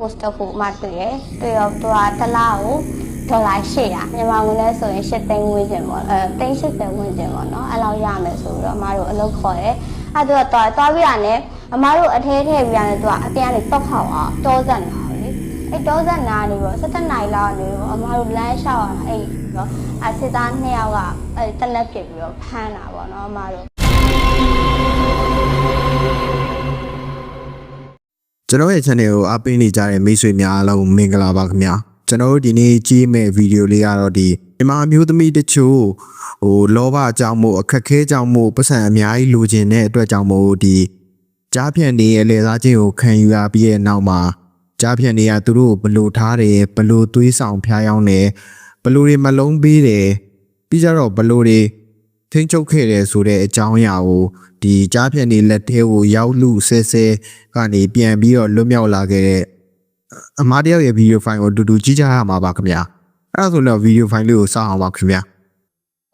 post တစ်ခုမှတွေ့ရတွေ့တော့သူကတစ်လားကိုဒေါ်လာ800မြန်မာငွေနဲ့ဆိုရင်8သိန်းဝန်းကျင်ပေါ့အဲသိန်း80ဝန်းကျင်ပေါ့နော်အဲ့လောက်ရမယ်ဆိုပြီးတော့အမတို့အလုပ်ခေါ်တယ်အဲ့သူကသွားသွားပြီးရတယ်အမတို့အထဲထည့်ပြီးရတယ်သူကအပြန်ကနေပောက်ခေါက်အောင်တောစက်နာလေအဲ့တောစက်နာနေပြီးတော့17နိုင်လောက်နေပြီးတော့အမတို့လမ်းလျှောက်ရတာအဲ့တော့အစစ်သား2ယောက်ကအဲ့တက်လက်ပြစ်ပြီးတော့ဖမ်းတာပေါ့နော်အမတို့ ကျွန်တော်ရဲ့ channel ကိုအားပေးနေကြတဲ့မိတ်ဆွေများအားလုံးမင်္ဂလာပါခင်ဗျာကျွန်တော်တို့ဒီနေ့ကြည့်မဲ့ဗီဒီယိုလေးကတော့ဒီမြန်မာအမျိုးသမီးတချို့ဟိုလောဘအကြောင်းမို့အခက်ခဲကြောင်းမို့ပတ်စံအများကြီးလိုချင်တဲ့အတွက်ကြောင့်မို့ဒီကြားဖြန့်နေရဲ့လေသားချင်းကိုခံယူရပြီးရဲ့နောက်မှာကြားဖြန့်နေရသူတို့ကိုဘယ်လို့ထားတယ်ဘယ်လို့သွေးဆောင်ဖျားယောင်းတယ်ဘယ်လို့တွေမလုံးပေးတယ်ပြီးကြတော့ဘယ်လို့တွေ ထိန်းချုပ်ခဲ့တယ်ဆိုတဲ့အကြောင်းအရာကိုဒီကြားဖြန့်နေလက်သေးကိုရောက်လူဆဲဆဲကနေပြန်ပြီးတော့လွတ်မြောက်လာခဲ့တဲ့အမားတယောက်ရဲ့ဗီဒီယိုဖိုင်ကိုအတူတူကြည့်ကြရမှာပါခင်ဗျာအဲ့ဒါဆိုတော့ဗီဒီယိုဖိုင်လေးကိုစအောင်ပါခင်ဗျာ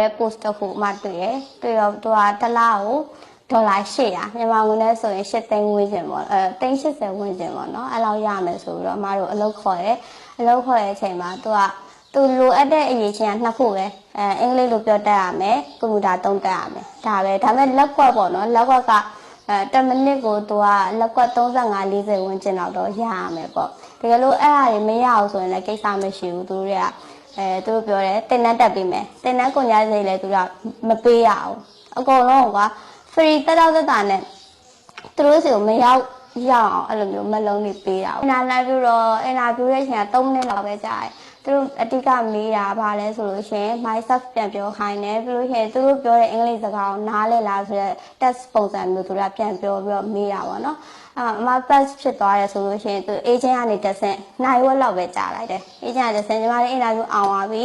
တဲ့ post တစ်ခုမှတွေ့ရတွေ့တော့သူကတစ်လားကိုဒေါ်လာ800မြန်မာငွေနဲ့ဆိုရင်8သိန်းဝန်းကျင်ပေါ့အဲသိန်း80ဝန်းကျင်ပေါ့နော်အဲ့လောက်ရမယ်ဆိုပြီးတော့အမတို့အလုပ်ခေါ်တယ်အလုပ်ခေါ်တဲ့အချိန်မှာသူက သူလိုအပ်တဲ့အရေးချင်းကနှစ်ခုပဲအဲအင်္ဂလိပ်လိုပြောတတ်ရမယ်ကွန်ပျူတာသုံးတတ်ရမယ်ဒါပဲဒါပေမဲ့လက်ကွက်ပေါ့နော်လက်ကွက်ကအဲ10မိနစ်ကိုသူကလက်ကွက်35 40ဝန်းကျင်လောက်တော့ရရမယ်ပေါ့တကယ်လို့အဲ့အရာတွေမရအောင်ဆိုရင်လည်းကိစ္စမရှိဘူးသူတို့တွေကအဲသူတို့ပြောတယ်တင်နှက်တက်ပေးမယ်တင်နှက်ကုန်ကြစိတ်လည်းသူကမပေးရအောင်အကုန်လုံးက free တက်တော့တက်တာနဲ့သူတို့စီကိုမရောက်ရအောင်အဲ့လိုမျိုးမလုံးလေးပေးတာအင်တာနက်ပြီးတော့အင်တာဗျူးရဲ့ချိန်က3မိနစ်လောက်ပဲကြာတယ် သူတို့အတိကမေးတာဗာလဲဆိုလို့ရှိရင် myself ပြန်ပြောခိုင်းတယ်ပြီးလို့ရှိရင်သူတို့ပြောတဲ့အင်္ဂလိပ်စကားကိုနားလည်လားဆိုတော့ test ပုံစံမျိုးသူတို့ကပြန်ပြောပြီးတော့မေးတာပေါ့နော်အအမ pass ဖြစ်သွားတယ်ဆိုလို့ရှိရင်သူ agent ကနေတက်ဆင့်နိုင်ဝက်လောက်ပဲကြာလိုက်တယ် agent ကတက်ဆင့်ညီမလေး interview အောင်သွားပြီ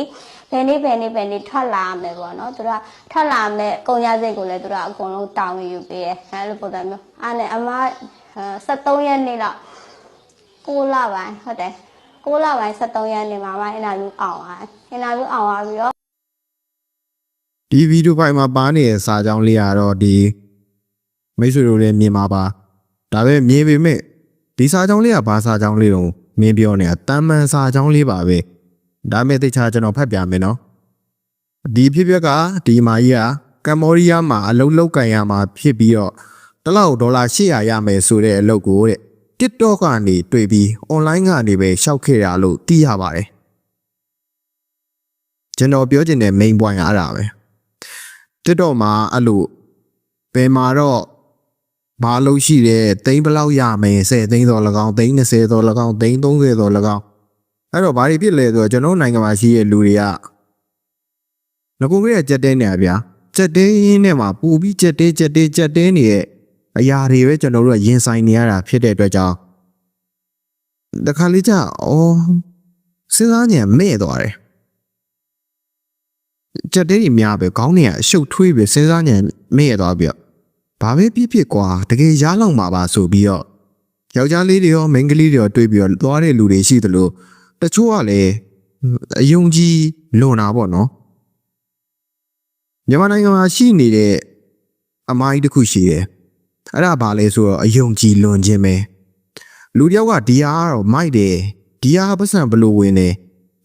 ဘယ်နေ့ဘယ်နေ့ဘယ်နေ့ထွက်လာမယ်ပေါ့နော်သူတို့ကထွက်လာမယ်ကုန်ရစိတ်ကိုလည်းသူတို့ကအကုန်လုံးတောင်းယူပေးတယ်အဲလိုပုံစံမျိုးအဲ့နဲ့အမ73ရက်နေ့လောက်6လပိုင်းဟုတ်တယ် 6လပိုင်း73ရက်နေ့မှာမှ interview အောင်သွား interview အောင်သွားပြီးတော့ဒီဗီဒီယိုဖိုင်မှာပါနေတဲ့စာကြောင်းလေးကတော့ဒီမိတ်ဆွေတို့လည်းမြင်ပါပါဒါပဲမြင်ပေမဲ့ဒီစာကြောင်းလေးကဘာစာကြောင်းလေးတုံးမင်းပြောနေတာတမ်းမှန်စာကြောင်းလေးပါပဲဒါမဲ့သိချာကျွန်တော်ဖတ်ပြမယ်နော်ဒီဖြစ်ပျက်ကဒီမာကြီးကကမ္ဘောဒီးယားမှာအလုံးလောက်ကန်ရမှာဖြစ်ပြီးတော့တစ်လောက်ဒေါ်လာ800ရမယ်ဆိုတဲ့အလုပ်ကိုတဲ့ TikTok ကနေတွေ့ပြီး online ကနေပဲရှောက်ခဲ့ရလို့သိရပါတယ်ကျွန်တော်ပြောချင်တဲ့ main point ကအဲ့ဒါပဲ TikTok မှာအဲ့လိုဘယ်မှာတော့ဘာလို့ရှိတယ်သိန်းဘယ်လောက်ရမယ်10သိန်းတော့၎င်းသိန်း20တော့၎င်းသိန်း30တော့၎င်းအဲ့တော့ဘာတွေဖြစ်လဲဆိုတော့ကျွန်တော်နိုင်ငံမှာရှိတဲ့လူတွေကငကုံကြီးကကြက်တဲနေတာဗျာကြက်တဲရင်းနဲ့မှာပူပြီးကြက်တဲကြက်တဲကြက်တဲနေရဲ့ အရာတွေပဲကျွန်တော်တို့ကရင်ဆိုင်နေရတာဖြစ်တဲ့အတွက်ကြောင့်တခါလေးကျအော်စဉ်းစားဉာဏ်မဲ့သွားတယ်ကြက်တဲကြီးများပဲခေါင်းတွေကအရှုပ်ထွေးပြီးစဉ်းစားဉာဏ်မဲ့ရသွားပြီးတော့ဘာပဲဖြစ်ဖြစ်ကွာတကယ်ရားလောက်မှာပါဆိုပြီးတော့ယောက်ျားလေးတွေရောမိန်းကလေးတွေရောတွေးပြီးတော့သွားတဲ့လူတွေရှိသလိုတချို့ကလည်းအယုံကြည်လွန်တာပေါ့နော်မြန်မာနိုင်ငံမှာရှိနေတဲ့အမိုင်းတစ်ခုရှိတယ် အဲ့ဒါဘာလဲဆိုတော့အယုံကြည်လွန်ခြင်းပဲလူတယောက်ကဒီဟာကတော့မိုက်တယ်ဒီဟာပတ်စံဘလို့ဝင်တယ်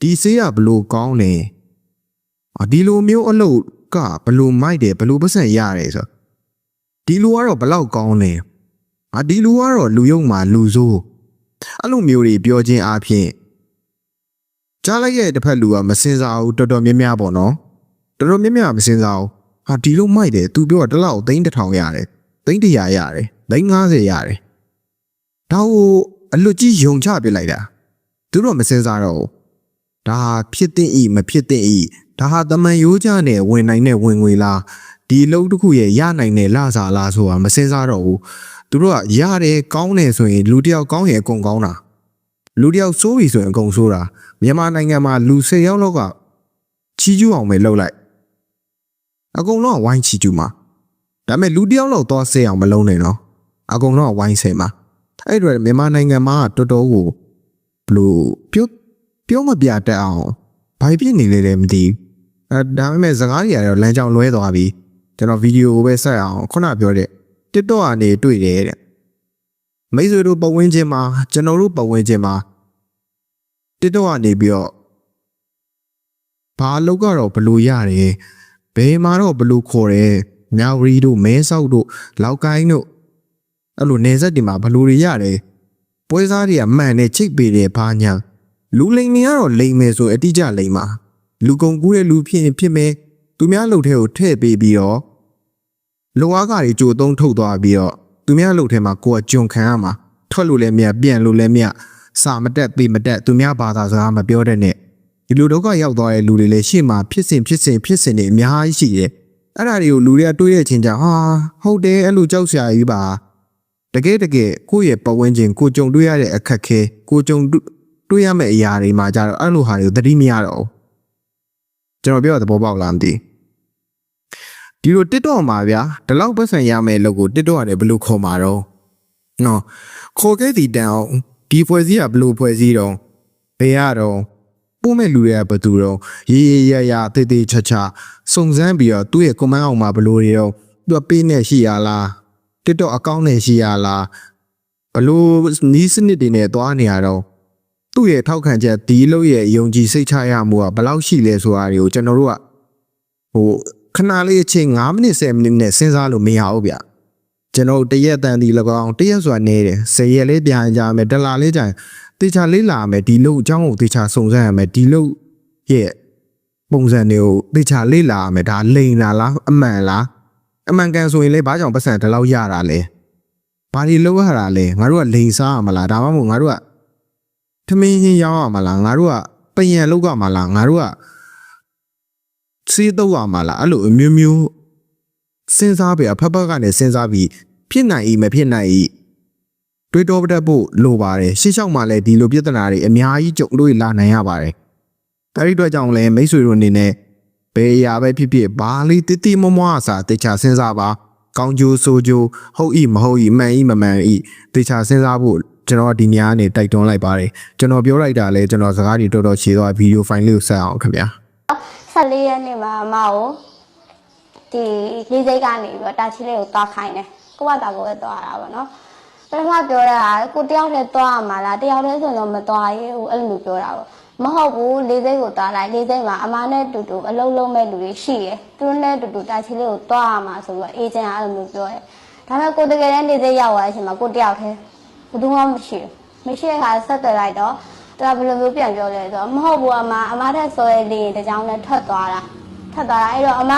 ဒီဆေးကဘလို့ကောင်းတယ်အာဒီလိုမျိုးအလုပ်ကဘလို့မိုက်တယ်ဘလို့ပတ်စံရတယ်ဆိုတော့ဒီလူကတော့ဘလောက်ကောင်းလဲအာဒီလူကတော့လူယုံမှာလူဆိုးအဲ့လိုမျိုးတွေပြောခြင်းအပြင်ကြားလိုက်ရဲ့တစ်ဖက်လူကမစင်စားဘူးတော်တော်များများပေါ့နော်တော်တော်များများမစင်စားဘူးဟာဒီလိုမိုက်တယ်သူပြောတော့တစ်လောက်သိန်းတစ်ထောင်ရတယ် သိန်းတစ်ရာရတယ်သိန်း90ရတယ်ဒါကိုအလွတ်ကြီးယုံချပြလိုက်တာသူတို့မစင်စားတော့ဘူးဒါဟာဖြစ်တဲ့ဤမဖြစ်တဲ့ဤဒါဟာတမန်ရိုးကြနဲ့ဝင်နိုင်တဲ့ဝင်ငွေလားဒီအလုပ်တစ်ခုရဲ့ရနိုင်တဲ့လစာလားဆိုတာမစင်စားတော့ဘူးသူတို့ကရတယ်ကောင်းတယ်ဆိုရင်လူတစ်ယောက်ကောင်းရင်အကုန်ကောင်းတာလူတစ်ယောက်ဆိုးပြီဆိုရင်အကုန်ဆိုးတာမြန်မာနိုင်ငံမှာလူ၁၀ယောက်လောက်ကချီးကျူးအောင်ပဲလုပ်လိုက်အကုန်လုံးကဝိုင်းချီးကျူးမှာ ဒါပေမဲ့လူတစ်ယောက်လောက်သွားဆဲအောင်မလုံးနဲ့နော်အကုန်လုံးကဝိုင်းဆဲမှာအဲ့တော့မြန်မာနိုင်ငံမှာတော်တော်ကိုဘလို့ပြုတ်ပြောမပြတတ်အောင်ဘာဖြစ်နေလဲလဲမသိဘူးအဲဒါပေမဲ့စကားတွေကတော့လမ်းကြောင်းလွဲသွားပြီကျွန်တော်ဗီဒီယိုကိုပဲဆက်အောင်ခုနပြောတဲ့ TikTok ကနေတွေ့တယ်တဲ့မိတ်ဆွေတို့ပတ်ဝန်းကျင်မှာကျွန်တော်တို့ပတ်ဝန်းကျင်မှာတစ်တော့ကနေပြီးတော့ဘာအလုပ်ကတော့ဘလို့ရတယ်ဘယ်မှာတော့ဘလို့ခေါ်တယ် ညောင်ရီတို့မဲဆောက်တို့လောက်ကိုင်းတို့အဲ့လိုနေဆက်တွေမှာဘလို့တွေရတယ်ပွဲစားတွေကမှန်နဲ့ချိတ်ပေတယ်ဘာညာလူလိမ်နေကတော့လိမ်မယ်ဆိုအတိအကျလိမ်ပါလူကုန်ကူးတဲ့လူဖြစ်ရင်ဖြစ်မယ်သူများလှုပ်ထဲကိုထည့်ပေးပြီးတော့လောအားကတွေကြိုသုံးထုတ်သွားပြီးတော့သူများလှုပ်ထဲမှာကိုယ်ကကြုံခံရမှာထွက်လို့လည်းမရပြန်လို့လည်းမရစာမတက်ပေမတက်သူများဘာသာစကားမပြောတဲ့နဲ့ဒီလိုဒုက္ခရောက်သွားတဲ့လူတွေလည်းရှေ့မှာဖြစ်စဉ်ဖြစ်စဉ်ဖြစ်စဉ်တွေအများကြီးရှိတယ် အဲ့ဒါတွေကိုလူတွေကတွေးရချင်းကြဟာဟုတ်တယ်အဲ့လိုကြောက်စရာကြီးပါတကယ်တကယ်ကိုယ့်ရဲ့ပတ်ဝန်းကျင်ကိုကြုံတွေ့ရတဲ့အခက်ခဲကိုကြုံတွေ့ရမယ့်အရာတွေမှာကြတော့အဲ့လိုဟာတွေကိုသတိမရတော့ဘူးကျွန်တော်ပြောတဲ့သဘောပေါက်လားမသိဘူးဒီလို TikTok မှာဗျာဒီလောက်ပတ်စံရမယ့်လို့ကို TikTok ရတယ်ဘယ်လိုခေါ်မှာတော့နော်ခေါ်ခဲ့သည်တန်အောင်ဒီဖွဲ့စည်းကဘယ်လိုဖွဲ့စည်းတော့ဘယ်ရတော့ ပို့မဲ့လူတွေကဘယ်သူတော့ရေးရေးရရတေးသေးချာချာစုံစမ်းပြီးတော့သူ့ရဲ့ comment အောင်မှာဘယ်လိုတွေတော့သူကပေးနေရှိရလား TikTok အကောင့်နဲ့ရှိရလားဘယ်လိုနီးစနစ်တွေနဲ့သွားနေရတော့သူ့ရဲ့ထောက်ခံချက်ဒီလို့ရဲ့ယုံကြည်စိတ်ချရမှုကဘယ်လောက်ရှိလဲဆိုတာတွေကိုကျွန်တော်တို့ကဟိုခဏလေးအချိန်9မိနစ်10မိနစ်နဲ့စဉ်းစားလို့မရဘူးဗျကျွန်တော်တို့တရက်တန်ဒီ၎င်းတရက်ဆိုတာနေတယ်10ရက်လေးပြန်ကြမယ်ဒလာလေးကြရင် တေချာလေးလာမယ်ဒီလို့အကြောင်းကိုတေချာစုံစမ်းရမယ်ဒီလို့ရဲ့ပုံစံတွေကိုတေချာလေးလာရမယ်ဒါလိန်လာလားအမှန်လားအမှန်ကန်ဆိုရင်လေဘာကြောင့်ပတ်စံဒီလောက်ရတာလဲဘာတွေလောက်ရတာလဲငါတို့ကလိန်စားရမလားဒါမှမဟုတ်ငါတို့ကထမင်းချင်းရောင်းရမလားငါတို့ကပယံလောက်ကမလားငါတို့ကစီးတော့ရမလားအဲ့လိုအမျိုးမျိုးစဉ်းစားပြဖက်ဖက်ကနေစဉ်းစားပြီးဖြစ်နိုင်၏မဖြစ်နိုင်၏ တွေးတောပတတ်ဖို့လိုပါတယ်ရှေ့လျှောက်မှာလည်းဒီလိုပြဿနာတွေအများကြီးကြုံတွေ့လာနိုင်ရပါတယ်အဲဒီအတွက်ကြောင့်လည်းမိတ်ဆွေတို့အနေနဲ့ဘယ်အရာပဲဖြစ်ဖြစ်ဘာလေးတိတိမွမွအစာတေချာစဉ်းစားပါကောင်းကျိုးဆိုးကျိုးဟုတ်ဤမဟုတ်ဤမှန်ဤမမှန်ဤတေချာစဉ်းစားဖို့ကျွန်တော်ဒီညနေတိုက်တွန်းလိုက်ပါတယ်ကျွန်တော်ပြောလိုက်တာလဲကျွန်တော်စကားတွေတော်တော်ခြေသွားဗီဒီယိုဖိုင်လေးကိုဆက်အောင်ခင်ဗျာ14ရက်နေ့မှာအမကိုဒီလေးစိတ်ကနေပြီးတော့တာချီလေးကိုသွားခိုင်းတယ်ကိုကတာကိုပဲသွားတာပေါ့နော် ပထမပြောတာကကိုတယောက်တည်းသွားရမှာလားတယောက်တည်းဆိုတော့မသွားရဲဘူးအဲ့လိုမျိုးပြောတာပေါ့မဟုတ်ဘူးလေးစိတ်ကိုသွားလိုက်လေးစိတ်မှာအမနဲ့တူတူအလုံးလုံးမဲ့လူတွေရှိတယ်သူတို့နဲ့တူတူတာချီလေးကိုသွားရမှာဆိုပြီးတော့အေဂျင့်ကအဲ့လိုမျိုးပြောတယ်ဒါပေမဲ့ကိုတကယ်တမ်းလေးစိတ်ရောက်သွားတဲ့အချိန်မှာကိုတယောက်တည်းဘယ်သူမှမရှိဘူးမရှိတဲ့အခါဆက်သွယ်လိုက်တော့သူကဘယ်လိုမျိုးပြန်ပြောလဲဆိုတော့မဟုတ်ဘူးအမအမတက်ဆိုရဲလေးတကြောင်နဲ့ထွက်သွားတာထွက်သွားတာအဲ့တော့အမ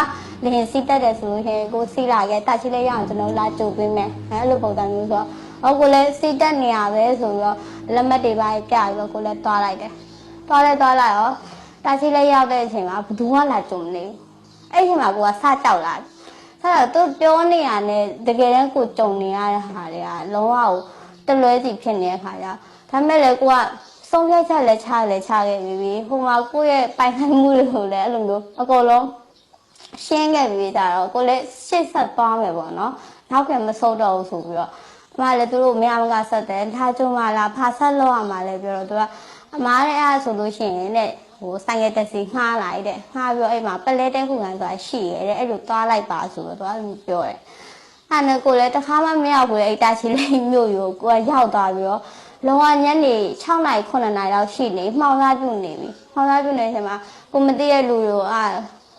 လင်းစီတက်တယ်ဆိုရင်ကိုစီလာခဲ့တာချီလေးရအောင်ကျွန်တော်လာကြိုပေးမယ်အဲ့လိုပုံစံမျိုးဆိုတော့ ဟောကိုလည်းစီတက်နေရပဲဆိုပြီးတော့လက်မှတ်တွေပါပြပြီးတော့ကိုလည်းသွားလိုက်တယ်သွားလဲသွားလိုက်ရောတာချီလေးရောက်တဲ့အချိန်မှာဘယ်သူမှလာကြုံမနေဘူးအဲ့ဒီအချိန်မှာကိုကစကြောက်လာတယ်ဆက်တော့သူပြောနေရတဲ့တကယ်တမ်းကိုကြုံနေရတဲ့ဟာတွေကလုံးဝကိုတလွဲစီဖြစ်နေတဲ့ခါကျဒါမဲ့လေကိုကဆုံးဖြတ်ချက်လည်းချလည်းချခဲ့ပြီးပြီဟိုမှာကိုယ့်ရဲ့ပိုင်ဆိုင်မှုတွေကိုလည်းအဲ့လိုမျိုးအကုန်လုံးရှင်းခဲ့ပြီးကြတော့ကိုလည်းရှေ့ဆက်သွားမယ်ပေါ့နော်နောက်ကမဆုတ်တော့ဘူးဆိုပြီးတော့အ မလည်းသူတို့မရမကဆက်တယ်ထားကြုံမလားဖာဆက်လောက်ရမှာလဲပြောတော့သူကအမားရဲ့အားဆိုလို့ရှိရင်တဲ့ဟိုဆိုင်ရတက်စီငှားလိုက်တဲ့ငှားပြီးတော့အဲ့မှာပလဲတဲခုခံဆိုတာရှိရဲတဲ့အဲ့လိုသွားလိုက်ပါဆိုတော့သူကပြောတယ်အဲ့နဲ့ကိုလည်းတခါမှမရောက်ဘူးအဲ့တာချီလေးမြို့ရိုကိုကရောက်သွားပြီးတော့လောကညနေ6နာရီ9နာရီလောက်ရှိနေမှောင်သားပြုတ်နေပြီမှောင်သားပြုတ်နေတဲ့အချိန်မှာကိုမသိတဲ့လူတွေက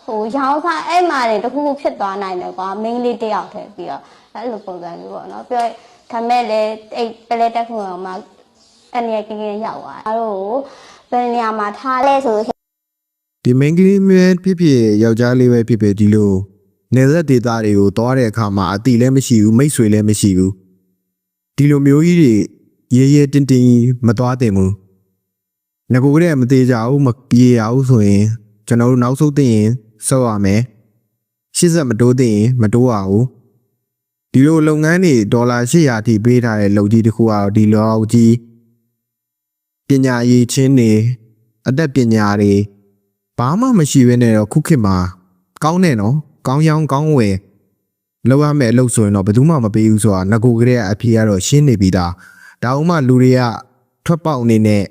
ဟိုရောင်းစားအဲ့မှာတွေတခုခုဖြစ်သွားနိုင်တယ်ကွာမိန်းကလေးတယောက်တည်းပြီးတော့ အဲ့လိုပုံစံမျိုးပေါ့နော်ပြောဒါမဲ့လေအဲ့ပလဲတက်ခုံမှာအနေကင်းကင်းရောက်သွားအဲ့တို့ဘယ်နေရာမှာထားလဲဆိုလို့ဒီမိန်းကလေးမျိုးဖြစ်ဖြစ်ယောက်ျားလေးပဲဖြစ်ဖြစ်ဒီလိုနေသက်ဒေတာတွေကိုသွားတဲ့အခါမှာအတိလည်းမရှိဘူးမိတ်ဆွေလည်းမရှိဘူးဒီလိုမျိုးကြီးတွေရဲရဲတင်းတင်းမသွားတင်ဘူးငကိုကလေးမသေးကြဘူးမပြေရဘူးဆိုရင်ကျွန်တော်တို့နောက်ဆုံးသိရင်စောက်ရမယ်ရှစ်ဆက်မတိုးသိရင်မတိုးရဘူး ဒီလိုလုပ်ငန်းတွေဒေါ်လာ800အထိပေးထားတဲ့လုပ်ကြီးတစ်ခုကတော့ဒီလောက်ကြီးပညာရေးချင်းတွေအသက်ပညာတွေဘာမှမရှိဘဲနဲ့တော့ခုခေတ်မှာကောင်းတယ်နော်ကောင်းရောင်းကောင်းဝယ်လောက်ရမယ်အလုပ်ဆိုရင်တော့ဘယ်သူမှမပေးဘူးဆိုတာငကိုကလေးကအဖြေကတော့ရှင်းနေပြီသားဒါဥမှလူတွေကထွက်ပေါက်အနေနဲ့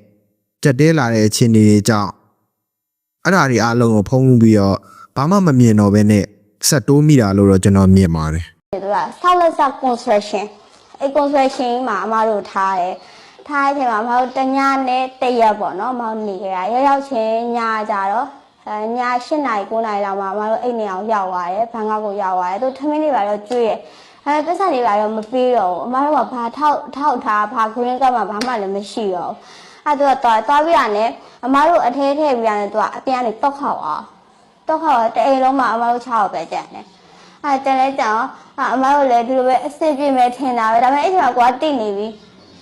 ကြက်တဲလာတဲ့အခြေအနေတွေကြောင့်အဲ့ဒါတွေအားလုံးကိုဖုံးပြီးတော့ဘာမှမမြင်တော့ဘဲနဲ့ဆက်တိုးမိတာလို့တော့ကျွန်တော်မြင်ပါတယ် သူကဆောက်လက်စ construction အဲ့ concession မှာအမတို့ထားတယ်ထားတဲ့အချိန်မှာအမတို့တညနဲ့တရက်ပေါ့နော်အမတို့နေကြတာရောက်ရောက်ချင်းညကြတော့အဲည8နာရီ9နာရီလောက်မှာအမတို့အိတ်နေအောင်ရောက်သွားတယ်ဘန်ကောက်ကိုရောက်သွားတယ်သူထမင်းတွေပါတော့ကျွေးရအဲပတ်စံတွေပါတော့မပေးတော့ဘူးအမတို့ကဘာထောက်ထောက်ထားဘာ green card မှာဘာမှလည်းမရှိတော့ဘူးအဲသူကသွားသွားပြီးရတယ်အမတို့အထဲထည့်ပြီးရတယ်သူကအပြန်ကနေတောက်ခေါက်အောင်တောက်ခေါက်တအိမ်လုံးမှာအမတို့6ရောက်ပဲကြံတယ်အဲတလဲကြော င်အမတို့လည်းဒီလိုပဲအစ်စ်ပြည့်မဲ့ထင်တာပဲဒါပေမဲ့အဲ့ချိန်မှာကွာတိတ်နေပြီ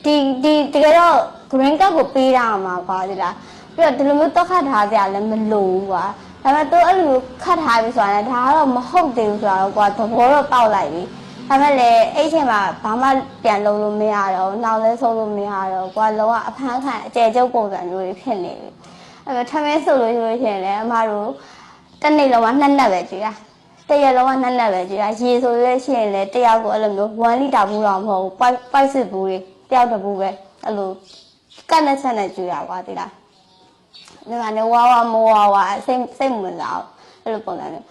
ဒီဒီတကယ်တော့ green card ကိုပေးတာမှာကွာဒီလားပြီးတော့ဒီလိုမျိုးတော့ခတ်ထားကြလည်းမလိုဘူးကွာဒါပေမဲ့သူအဲ့လိုမျိုးခတ်ထားပြီဆိုတာလည်းဒါကတော့မဟုတ်သေးဘူးဆိုတော့ကွာသဘောတော့ပေါက်လိုက်ပြီဒါပေမဲ့လည်းအဲ့ချိန်မှာဘာမှပြန်လုံးလို့မရတော့ဘူးနောက်လဲဆုံးလို့မရတော့ကွာလုံးဝအဖမ်းခံအကျယ်ကျုပ်ပုံစံမျိုးတွေဖြစ်နေပြီအဲ့တော့ထမင်းဆိုလို့ရှိလို့ရှိရင်လည်းအမတို့တစ်နေ့လုံးကနှစ်နက်ပဲကြည့်ရ တရက်လုံးကနှစ်လက်ပဲကြည့်ရရေဆိုရွေးရှိရင်လည်းတယောက်ကိုအဲ့လိုမျိုး1လီတာဘူးတော့မဟုတ်ဘူးပိုက်ပိုက်စစ်ဘူးတွေတယောက်တစ်ဘူးပဲအဲ့လိုကတ်နဲ့ဆက်နဲ့ကြည့်ရကွာတိလားဒီမှာနေဝါဝါမောဝါဝါစိတ်စိတ်မဝင်စားဘူးအဲ့လိုပုံစံမျိုး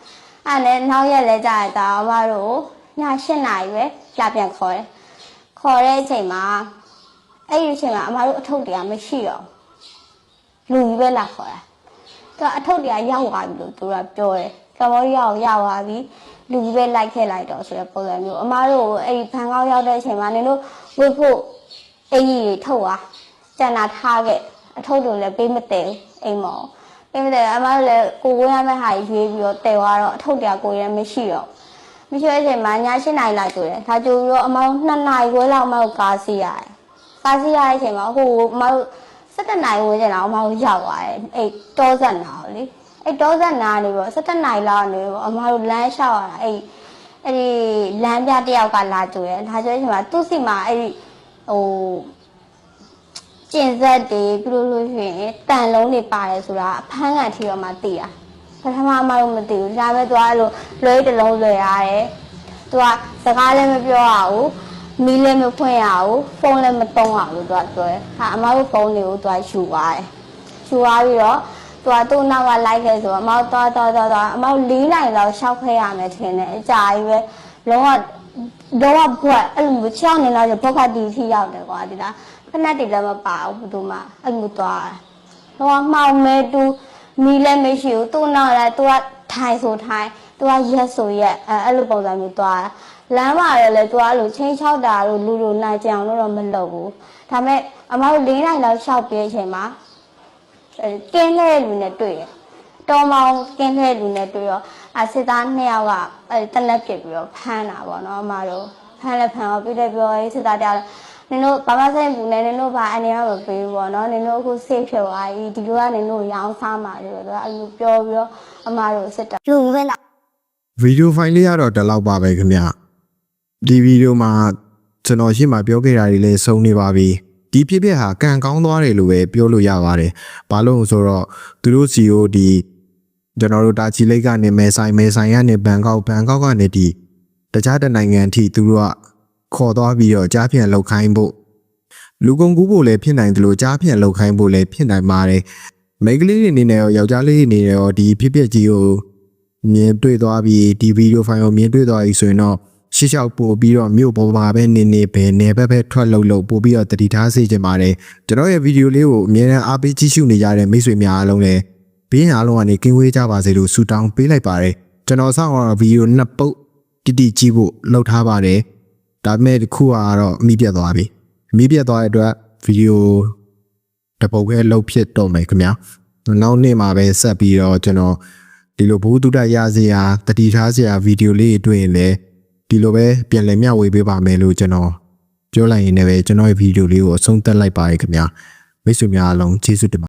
အဲ့နဲ့နောက်ရက်လဲကြာတာအမတို့ည7နာရီပဲလာပြန်ခေါ်တယ်ခေါ်တဲ့အချိန်မှာအဲ့ဒီအချိန်မှာအမတို့အထုပ်တရားမရှိတော့လူကြီးပဲလာခေါ်တာသူကအထုပ်တရားရောက်သွားပြီလို့သူကပြောတယ် ကမ္ဘောဒီးယားကိုရောက်သွားပြီလူကြီးပဲလိုက်ခဲ့လိုက်တော့ဆိုတဲ့ပုံစံမျိုးအမားတို့ကိုအဲ့ဒီဖန်ကောက်ရောက်တဲ့အချိန်မှာနင်တို့ဝတ်ဖို့အကြီးကြီးထုတ်သွားကျန်တာထားခဲ့အထုပ်တွေလည်းပေးမတည်ဘူးအိမ်မော်ပေးမတည်ဘူးအမားတို့လည်းကိုကိုရမယ့်ဟာကြီးရွေးပြီးတော့တည်သွားတော့အထုပ်တရားကိုရမရှိတော့မရှိတဲ့အချိန်မှာည7နာရီလောက်တွေ့တယ်ဒါကြိုပြီးတော့အမားတို့2နာရီခွဲလောက်အမားတို့ကားစီးရတယ်ကားစီးရတဲ့အချိန်မှာဟိုအမားတို့17နိုင်ဝန်းကျင်တော့အမတို့ရောက်သွားတယ်အဲ့တောဇက်နာကိုလေ အဲ့တောဇက်နာနေပေါ့17နိုင်လောက်နေပေါ့အမတို့လမ်းလျှောက်ရတာအဲ့အဲ့ဒီလမ်းပြတစ်ယောက်ကလာကြွယ်လာကြွယ်ချိန်မှာသူ့စီမှာအဲ့ဒီဟိုကျင်ဆက်တွေပြုလို့လို့ရှိရင်တန်လုံးတွေပါတယ်ဆိုတာအဖမ်းခံထီတော့မှသိတာပထမအမတို့မသိဘူးဒါပေမဲ့သူကအဲ့လိုလွှဲတစ်လုံးလွှဲရတယ်သူကစကားလည်းမပြောရဘူးမီးလည်းမဖွင့်ရဘူးဖုန်းလည်းမသုံးရဘူးသူကပြောတယ်ဟာအမတို့ဖုန်းတွေကိုသူကယူသွားတယ်ယူသွားပြီးတော့ သူကသူ့နောက်ကလိုက်ခဲ့ဆိုတော့အမတို့သွားသွားသွားသွားအမတို့၄နိုင်လောက်ရှောက်ခဲ့ရမယ်ထင်တယ်အကြာကြီးပဲလုံးဝတော့ဘွက်အဲ့လိုမျိုးချောင်းနေလောက်ဘက်ကတီထိရောက်တယ်ကွာဒီလားဖက်နက်တွေလည်းမပါဘူးဘယ်သူမှအဲ့လိုသွားတယ်တော့မှောင်မဲတူမီးလည်းမရှိဘူးသူ့နောက်လည်းသူကထိုင်ဆိုထိုင်သူကရက်ဆိုရက်အဲအဲ့လိုပုံစံမျိုးသွားတယ်လမ်းမှာလည်းလေသူကအဲ့လိုချင်းချောက်တာတို့လူလူနိုင်ကြအောင်လို့တော့မလုပ်ဘူးဒါပေမဲ့အမတို့၄နိုင်လောက်ရှောက်ပြအချိန်မှာအဲ ကင်းလဲလူနဲ့တွေ့ရတော်မောင်ကင်းလဲလူနဲ့တွေ့ရောအစစ်သားနှစ်ယောက်ကအဲတနက်ပြစ်ပြီးတော့ဖမ်းတာပေါ့နော်အမတို့ဖမ်းလဲဖမ်းတော့ပြီးတယ်ပြောရေးစစ်သားတရားနင်တို့ဘာမှစိတ်ဘူးနဲ့နင်တို့ဘာအနေရမပေးဘူးပေါ့နော်နင်တို့အခု safe ဖြစ်သွားပြီဒီလိုကနင်တို့ရောင်းစားမှာလို့တော့အဲ့လိုပြောပြီးတော့အမတို့စစ်တာလူပဲလားဗီဒီယိုဖိုင်လေးကတော့ဒီလောက်ပါပဲခင်ဗျဒီဗီဒီယိုမှာကျွန်တော်ရှေ့မှာပြောခဲ့တာတွေလည်းစုံနေပါပြီ ဒီဖြစ်ဖြစ်ဟာကံကောင်းသွားတယ်လို့ပဲပြောလို့ရပါတယ်ဘာလို့လဲဆိုတော့သူတို့စီကိုဒီကျွန်တော်တို့တာချီလိတ်ကနေမဲဆိုင်မဲဆိုင်ကနေဘန်ကောက်ဘန်ကောက်ကနေဒီတခြားတနိုင်ငံအထိသူတို့ကခေါ်သွားပြီးတော့ကြားဖြန့်လောက်ခိုင်းဖို့လူကုန်ကူးဖို့လည်းဖြစ်နိုင်တယ်လို့ကြားဖြန့်လောက်ခိုင်းဖို့လည်းဖြစ်နိုင်ပါတယ်မိန်းကလေးတွေအနေနဲ့ရောယောက်ျားလေးတွေအနေနဲ့ရောဒီဖြစ်ဖြစ်ကြီးကိုမြင်တွေ့သွားပြီးဒီဗီဒီယိုဖိုင်ကိုမြင်တွေ့သွားပြီဆိုရင်တော့ ရှေ့လျှောက်ပို့ပြီးတော့မြို့ပေါ်မှာပဲနေနေပဲနေပဲပဲထွက်လုံလုံပို့ပြီးတော့တတိထားစေချင်ပါတယ်ကျွန်တော်ရဲ့ဗီဒီယိုလေးကိုအမြဲတမ်းအားပေးကြည့်ရှုနေကြတဲ့မိတ်ဆွေများအားလုံးလည်းဘေးရန်အားလုံးကနေကင်းဝေးကြပါစေလို့ဆုတောင်းပေးလိုက်ပါတယ်ကျွန်တော်ဆောက်တော့ဗီဒီယိုနှစ်ပုတ်တိတိကြည့်ဖို့လုပ်ထားပါတယ်ဒါပေမဲ့ဒီခုကတော့အမိပြတ်သွားပြီအမိပြတ်သွားတဲ့အတွက်ဗီဒီယိုတစ်ပုတ်ပဲလုပ်ဖြစ်တော့မယ်ခင်ဗျာနောက်နေ့မှာပဲဆက်ပြီးတော့ကျွန်တော်ဒီလိုဘူးတုဒ္ဒရစရာတတိထားစရာဗီဒီယိုလေးတွေတွေ့ရင်လည်း ဒီလိုပဲပြန်လည်မျှဝေပေးပါမယ်လို့ကျွန်တော်ပြောလိုက်ရင်လည်းပဲကျွန်တော်ရဲ့ဗီဒီယိုလေးကိုအဆုံးသတ်လိုက်ပါရခင်ဗျာမိတ်ဆွေများအားလုံးကျေးဇူးတင်ပါ